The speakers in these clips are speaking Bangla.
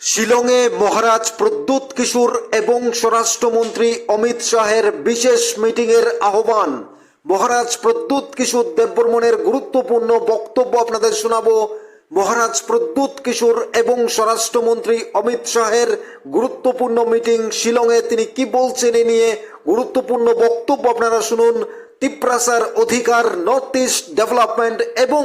শিলংয়ে মহারাজ প্রদ্যুৎ কিশোর এবং স্বরাষ্ট্রমন্ত্রী অমিত শাহের বিশেষ মিটিংয়ের আহ্বান। মহারাজ প্রদ্যুৎ কিশোর দেববর্মনের গুরুত্বপূর্ণ বক্তব্য আপনাদের শোনাবো। মহারাজ প্রদ্যুৎ কিশোর এবং স্বরাষ্ট্রমন্ত্রী অমিত শাহের গুরুত্বপূর্ণ মিটিং শিলংয়ে তিনি কি বলছেন এ নিয়ে গুরুত্বপূর্ণ বক্তব্য আপনারা শুনুন। তিপ্রাসার অধিকার, নর্থ ইস্ট ডেভেলপমেন্ট এবং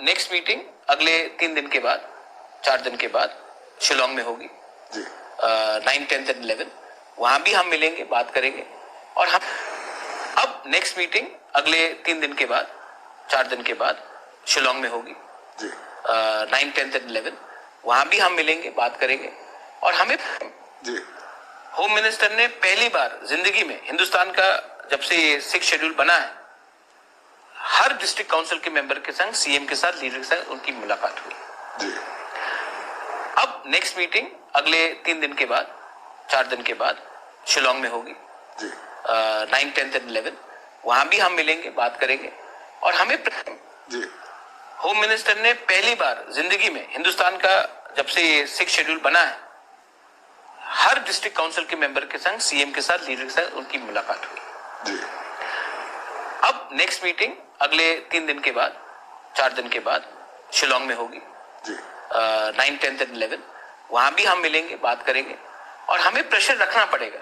नेक्स्ट मीटिंग अगले तीन दिन के बाद चार दिन के बाद शिलोंग में होगी। नाइन टेंथ एंड इलेवन वहाँ भी हम मिलेंगे बात करेंगे। और हम अब नेक्स्ट मीटिंग अगले तीन दिन के बाद चार दिन के बाद शिलोंग में होगी। नाइन टेंथ एंड इलेवन वहाँ भी हम मिलेंगे बात करेंगे। और हमें होम मिनिस्टर ने पहली बार ज़िंदगी में हिंदुस्तान का जब से ये सिक्स शेड्यूल बना है हर डिस्ट्रिक्ट काउंसिल के मेंबर के संग सीएम के साथ लीडर के साथ उनकी मुलाकात हुई। अब नेक्स्ट मीटिंग अगले तीन दिन के बाद चार दिन के बाद शिलोंग में होगी। नाइन टेंथ एंड इलेवन वहाँ भी हम मिलेंगे बात करेंगे। और हमें जी। होम मिनिस्टर ने पहली बार ज़िंदगी में हिंदुस्तान का जब से ये सिक्स शेड्यूल बना है हर डिस्ट्रिक्ट काउंसिल के मेंबर के संग सीएम के साथ लीडर के साथ उनकी मुलाकात हुई। जी। अब नेक्स्ट मीटिंग अगले तीन दिन के बाद चार दिन के बाद शिलोंग में होगी। नाइन टेंथ एंड इलेवन वहाँ भी हम मिलेंगे बात करेंगे। और हमें प्रेशर रखना पड़ेगा।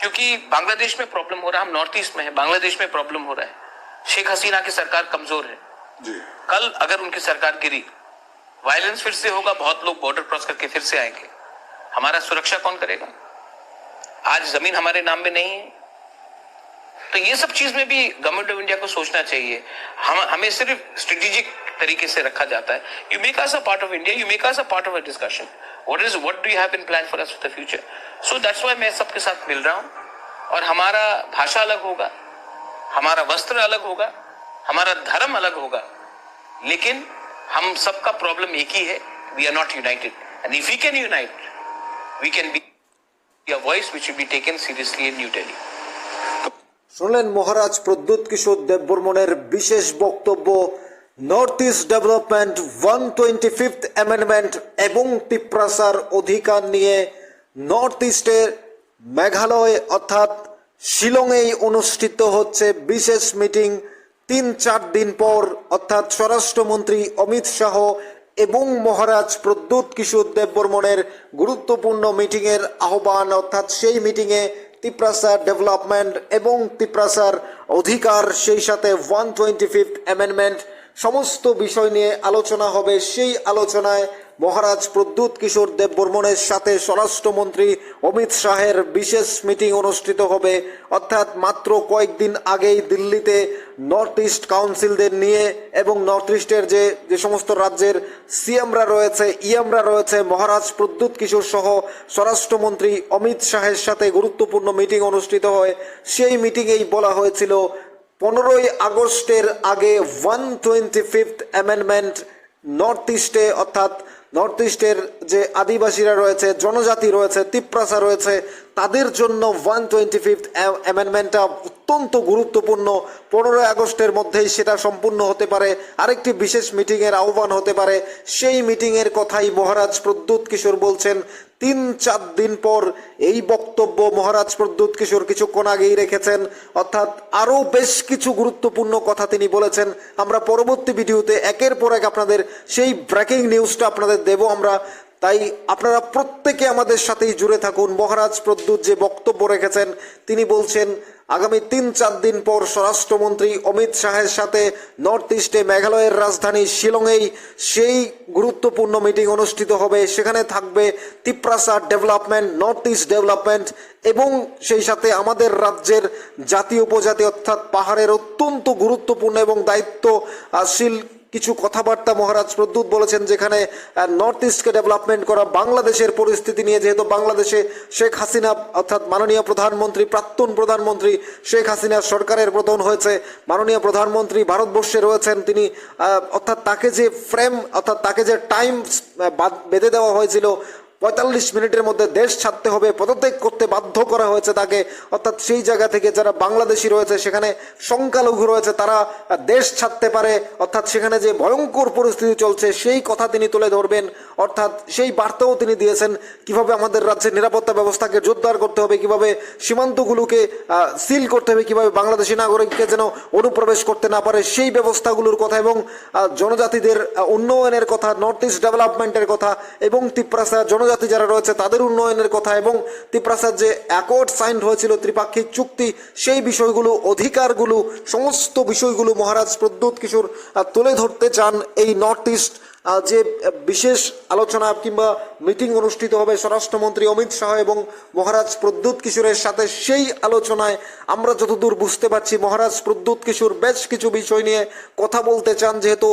क्योंकि बांग्लादेश में प्रॉब्लम हो रहा है हम नॉर्थ ईस्ट में है बांग्लादेश में प्रॉब्लम हो रहा है। शेख हसीना की सरकार कमज़ोर है। जी। कल अगर उनकी सरकार गिरी वायलेंस फिर से होगा बहुत लोग बॉर्डर क्रॉस करके फिर से आएँगे। हमारा सुरक्षा कौन करेगा? आज ज़मीन हमारे नाम में नहीं है। तो ये सब चीज़ में भी गवर्नमेंट ऑफ़ इंडिया को सोचना चाहिए। हम, हमें सिर्फ़ स्ट्रेटेजिक तरीके से रखा जाता है। You make us a part of India you make us a part of a discussion what is what do you have in plan for us for the future so that's why मैं सबके साथ मिल रहा हूँ। और हमारा भाषा अलग होगा, हमारा वस्त्र अलग होगा, हमारा धर्म अलग होगा। लेकिन हम सबका प्रॉब्लम एक ही है we are not united and if we can unite we can be voice which will be taken seriously in New Delhi. শুনলেন মহারাজ প্রদ্যুৎ কিশোর দেববর্মনের বিশেষ বক্তব্য north east development one twenty fifth amendment এবং তিপ্রাসার অধিকার নিয়ে নর্থ ইস্টের মেঘালয় অর্থাৎ শিলংয়েই অনুষ্ঠিত হচ্ছে বিশেষ মিটিং। তিন চার দিন পর অর্থাৎ স্বরাষ্ট্রমন্ত্রী অমিত শাহ এবং মহারাজ প্রদ্যুৎ কিশোর দেববর্মনের গুরুত্বপূর্ণ মিটিংয়ের আহ্বান, অর্থাৎ সেই মিটিংয়ে তিপ্রাসার ডেভেলপমেন্ট এবং তিপ্রাসার অধিকার, সেই সাথে ওয়ান টোয়েন্টি ফিফথ অ্যামেন্ডমেন্ট, সমস্ত বিষয় নিয়ে আলোচনা হবে। সেই আলোচনায় মহারাজ প্রদ্যুৎ কিশোর দেব বর্মনের সাথে স্বরাষ্ট্রমন্ত্রী অমিত শাহের বিশেষ মিটিং অনুষ্ঠিত হবে। অর্থাৎ মাত্র কয়েকদিন আগেই দিল্লিতে নর্থ ইস্ট কাউন্সিলদের নিয়ে এবং নর্থ ইস্টের যে যে সমস্ত রাজ্যের সিএমরা রয়েছে, ইএমরা রয়েছে, মহারাজ প্রদ্যুৎ কিশোর সহ স্বরাষ্ট্রমন্ত্রী অমিত শাহের সাথে গুরুত্বপূর্ণ মিটিং অনুষ্ঠিত হয়। সেই মিটিংয়েই বলা হয়েছিল, পনেরোই আগস্টের আগে one twenty fifth amendment north ইস্টে, অর্থাৎ নর্থ ইস্টের যে আদিবাসীরা রয়েছে, জনজাতি রয়েছে, তিপ্রাসা রয়েছে, তাদের জন্য ওয়ান টোয়েন্টি ফিফথ অ্যামেন্ডমেন্টটা অত্যন্ত গুরুত্বপূর্ণ। পনেরোই আগস্টের মধ্যেই সেটা সম্পূর্ণ হতে পারে। আরেকটি বিশেষ মিটিংয়ের আহ্বান হতে পারে। সেই মিটিংয়ের কথাই মহারাজ প্রদ্যুৎ কিশোর বলছেন তিন চার দিন পর এই বক্তব্য মহারাজ প্রদ্যুৎ কিশোর কিছুক্ষণ আগেই রেখেছেন। অর্থাৎ আরও বেশ কিছু গুরুত্বপূর্ণ কথা তিনি বলেছেন। আমরা পরবর্তী ভিডিওতে একের পর এক আপনাদের সেই ব্রেকিং নিউজটা আপনাদের দেব। আমরা তাই আপনারা প্রত্যেকে আমাদের সাথেই জুড়ে থাকুন। মহারাজ প্রদ্যুৎ যে বক্তব্য রেখেছেন, তিনি বলছেন, আগামী তিন চার দিন পর স্বরাষ্ট্রমন্ত্রী অমিত শাহের সাথে নর্থ ইস্টে মেঘালয়ের রাজধানী শিলংয়েই সেই গুরুত্বপূর্ণ মিটিং অনুষ্ঠিত হবে। সেখানে থাকবে Tiprasa development, north east development এবং সেই সাথে আমাদের রাজ্যের জাতীয় উপজাতি অর্থাৎ পাহাড়ের অত্যন্ত গুরুত্বপূর্ণ এবং দায়িত্বশীল কিছু কথাবার্তা মহারাজ প্রদ্যুৎ বলেছেন যেখানে নর্থ ইস্টকে ডেভেলপমেন্ট করা বাংলাদেশের পরিস্থিতি নিয়ে, যেহেতু বাংলাদেশে শেখ হাসিনা, অর্থাৎ মাননীয় প্রধানমন্ত্রী, প্রাক্তন প্রধানমন্ত্রী শেখ হাসিনা সরকারের প্রধান হয়েছে, মাননীয় প্রধানমন্ত্রী ভারতবর্ষে রয়েছেন, তিনি অর্থাৎ তাকে যে ফ্রেম অর্থাৎ তাকে যে টাইম বেঁধে দেওয়া হয়েছিল পঁয়তাল্লিশ মিনিটের মধ্যে দেশ ছাড়তে হবে, পদত্যাগ করতে বাধ্য করা হয়েছে তাকে। অর্থাৎ সেই জায়গা থেকে যারা বাংলাদেশি রয়েছে, সেখানে সংখ্যালঘু রয়েছে, তারা দেশ ছাড়তে পারে। অর্থাৎ সেখানে যে ভয়ঙ্কর পরিস্থিতি চলছে, সেই কথা তিনি তুলে ধরবেন। অর্থাৎ সেই বার্তাও তিনি দিয়েছেন, কীভাবে আমাদের রাজ্যের নিরাপত্তা ব্যবস্থাকে জোরদার করতে হবে, কীভাবে সীমান্তগুলোকে সিল করতে হবে, কীভাবে বাংলাদেশি নাগরিককে যেন অনুপ্রবেশ করতে না পারে, সেই ব্যবস্থাগুলোর কথা এবং জনজাতিদের উন্নয়নের কথা, নর্থ ইস্ট ডেভেলপমেন্টের কথা এবং তিপ্রাসা জনজাতি যারা রয়েছে তাদের উন্নয়নের কথা এবং ত্রিপ্রাসাদ যে অ্যাকর্ড সাইন হয়েছিল, ত্রিপাক্ষিক চুক্তি, সেই বিষয়গুলো, অধিকারগুলো, সমস্ত বিষয়গুলো মহারাজ প্রদ্যুৎ কিশোর তুলে ধরতে চান এই নর্থ ইস্ট যে বিশেষ আলোচনা কিংবা মিটিং অনুষ্ঠিত হবে স্বরাষ্ট্রমন্ত্রী অমিত শাহ এবং মহারাজ প্রদ্যুৎ কিশোরের সাথে সেই আলোচনায় আমরা যতদূর বুঝতে পারছি, মহারাজ প্রদ্যুৎ কিশোর বেশ কিছু বিষয় নিয়ে কথা বলতে চান, যেহেতু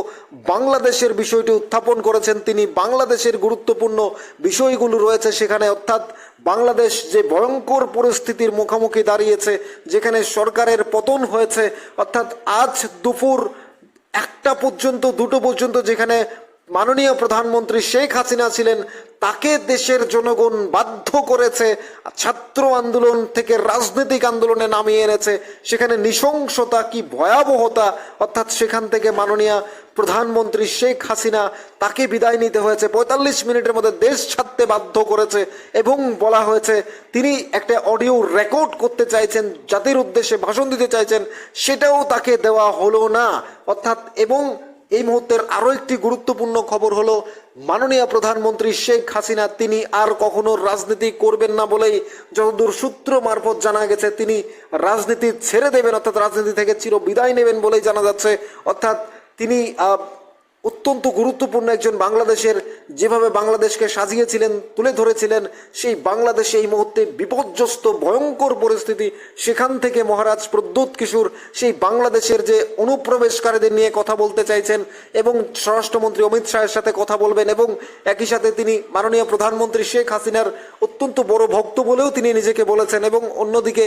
বাংলাদেশের বিষয়টি উত্থাপন করেছেন তিনি, বাংলাদেশের গুরুত্বপূর্ণ বিষয়গুলো রয়েছে সেখানে, অর্থাৎ বাংলাদেশ যে ভয়ঙ্কর পরিস্থিতির মুখোমুখি দাঁড়িয়েছে, যেখানে সরকারের পতন হয়েছে, অর্থাৎ আজ দুপুর একটা পর্যন্ত, দুটো পর্যন্ত যেখানে মাননীয় প্রধানমন্ত্রী শেখ হাসিনা ছিলেন, তাকে দেশের জনগণ বাধ্য করেছে ছাত্র আন্দোলন থেকে রাজনৈতিক আন্দোলনে নামিয়ে এনেছে। সেখানে নৃশংসতা কি ভয়াবহতা? অর্থাৎ সেখান থেকে মাননীয় প্রধানমন্ত্রী শেখ হাসিনা তাকে বিদায় নিতে হয়েছে। পঁয়তাল্লিশ মিনিটের মধ্যে দেশ ছাড়তে বাধ্য করেছে এবং বলা হয়েছে, তিনি একটা অডিও রেকর্ড করতে চাইছেন, জাতির উদ্দেশ্যে ভাষণ দিতে চাইছেন, সেটাও তাকে দেওয়া হলো না। অর্থাৎ এবং এই মুহূর্তের আরও একটি গুরুত্বপূর্ণ খবর হলো, মাননীয় প্রধানমন্ত্রী শেখ হাসিনা, তিনি আর কখনো রাজনীতি করবেন না বলেই যতদূর সূত্র মারফত জানা গেছে, তিনি রাজনীতি ছেড়ে দেবেন, অর্থাৎ রাজনীতি থেকে চির বিদায় নেবেন বলেই জানা যাচ্ছে। অর্থাৎ তিনি অত্যন্ত গুরুত্বপূর্ণ একজন বাংলাদেশের যেভাবে বাংলাদেশকে সাজিয়েছিলেন, তুলে ধরেছিলেন, সেই বাংলাদেশে এই মুহূর্তে বিপর্যস্ত, ভয়ঙ্কর পরিস্থিতি সেখান থেকে মহারাজ প্রদ্যুৎ কিশোর সেই বাংলাদেশের যে অনুপ্রবেশকারীদের নিয়ে কথা বলতে চাইছেন এবং স্বরাষ্ট্রমন্ত্রী অমিত শাহের সাথে কথা বলবেন এবং একই সাথে তিনি মাননীয় প্রধানমন্ত্রী শেখ হাসিনার অত্যন্ত বড় ভক্ত বলেও তিনি নিজেকে বলেছেন এবং অন্যদিকে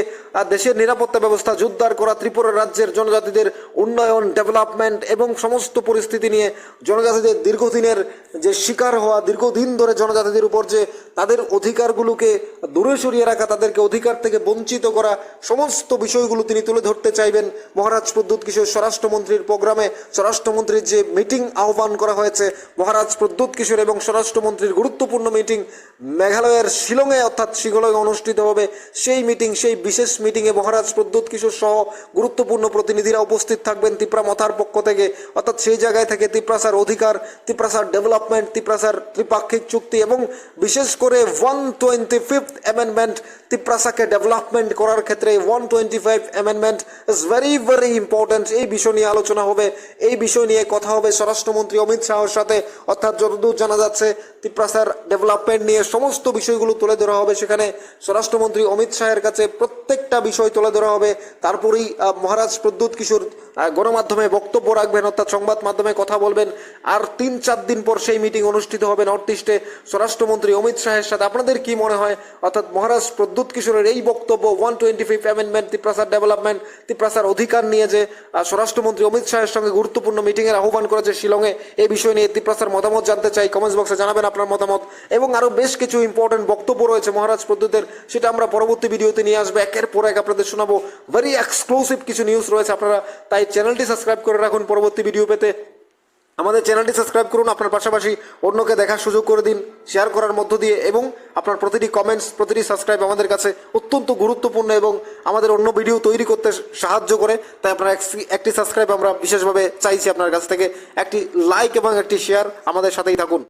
দেশের নিরাপত্তা ব্যবস্থা জোরদার করা, ত্রিপুরা রাজ্যের জনজাতিদের উন্নয়ন, ডেভেলপমেন্ট এবং সমস্ত পরিস্থিতি নিয়ে জনজাতিদের দীর্ঘদিনের যে শিকার হওয়া, দীর্ঘদিন ধরে জনজাতিদের উপর যে তাদের অধিকারগুলোকে দূরে সরিয়ে রাখা, তাদেরকে অধিকার থেকে বঞ্চিত করা, সমস্ত বিষয়গুলো তিনি তুলে ধরতে চাইবেন মহারাজ প্রদ্যুৎ কিশোর স্বরাষ্ট্রমন্ত্রীর প্রোগ্রামে। স্বরাষ্ট্রমন্ত্রীর যে মিটিং আহ্বান করা হয়েছে, মহারাজ প্রদ্যুৎ কিশোর এবং স্বরাষ্ট্রমন্ত্রীর গুরুত্বপূর্ণ মিটিং মেঘালয়ের শিলংয়ে অর্থাৎ শিলংয়ে অনুষ্ঠিত হবে। সেই মিটিং, সেই বিশেষ মিটিংয়ে মহারাজ প্রদ্যুৎ কিশোর সহ গুরুত্বপূর্ণ প্রতিনিধিরা উপস্থিত থাকবেন। তিপ্রা মথার পক্ষ থেকে, অর্থাৎ সেই জায়গায় থেকে তিপ্রাসার অধিকার, তিপ্রাসার ডেভেলপমেন্ট তিপ্রাসার ত্রিপাক্ষিক চুক্তি এবং বিশেষ করে ওয়ান টোয়েন্টি ফিফথ অ্যামেন্ডমেন্ট তিপ্রাসাকে ডেভেলপমেন্ট করার ক্ষেত্রে one twenty five amendment is very very important এই বিষয় নিয়ে আলোচনা হবে, এই বিষয় নিয়ে কথা হবে স্বরাষ্ট্রমন্ত্রী অমিত শাহর সাথে। অর্থাৎ যতদূর জানা যাচ্ছে তিপ্রাসার ডেভেলপমেন্ট নিয়ে সমস্ত বিষয়গুলো তুলে ধরা হবে সেখানে। স্বরাষ্ট্রমন্ত্রী অমিত শাহের কাছে প্রত্যেকটা বিষয় তুলে ধরা হবে। তারপরেই মহারাজ প্রদ্যুৎ কিশোর গণমাধ্যমে বক্তব্য রাখবেন, অর্থাৎ সংবাদ মাধ্যমে কথা বলবেন। আর তিন চার দিন পর সেই মিটিং অনুষ্ঠিত হবে নর্থ ইস্টে স্বরাষ্ট্রমন্ত্রী অমিত শাহের সাথে আপনাদের কি মনে হয়? অর্থাৎ মহারাজ প্রদ্যুৎ কিশোরের এই বক্তব্য ওয়ান টোয়েন্টি ফাইভ অ্যামেন্ডমেন্ট তিপ্রাসার ডেভেলপমেন্ট তিপ্রাসার অধিকার নিয়ে যে স্বরাষ্ট্রমন্ত্রী অমিত শাহের সঙ্গে গুরুত্বপূর্ণ মিটিংয়ের আহ্বান করেছে শিলংয়ে এই বিষয় নিয়ে তিপ্রাসার মতামত জানতে চাই। কমেন্টস বক্সে জানাবেন আপনার মতামত। এবং আরও বেশ কিছু ইম্পর্টেন্ট বক্তব্য রয়েছে মহারাজ প্রদ্যুতের, সেটা আমরা পরবর্তী ভিডিওতে নিয়ে আসব। একের পর এক আপনাদের শোনাবো। ভেরি এক্সক্লুসিভ কিছু নিউজ রয়েছে আপনারা, তাই চ্যানেলটি সাবস্ক্রাইব করে রাখুন পরবর্তী ভিডিও পেতে। আমাদের চ্যানেলটি সাবস্ক্রাইব করুন, আপনার পাশাপাশি অন্যকে দেখার সুযোগ করে দিন শেয়ার করার মধ্য দিয়ে, এবং আপনার প্রতিটি কমেন্টস প্রতিটি সাবস্ক্রাইব আমাদের কাছে অত্যন্ত গুরুত্বপূর্ণ এবং আমাদের অন্য ভিডিও তৈরি করতে সাহায্য করে। তাই আপনার একটি- সাবস্ক্রাইব আমরা বিশেষভাবে চাইছি আপনার কাছ থেকে, একটি লাইক এবং একটি শেয়ার আমাদের সাথেই থাকুন।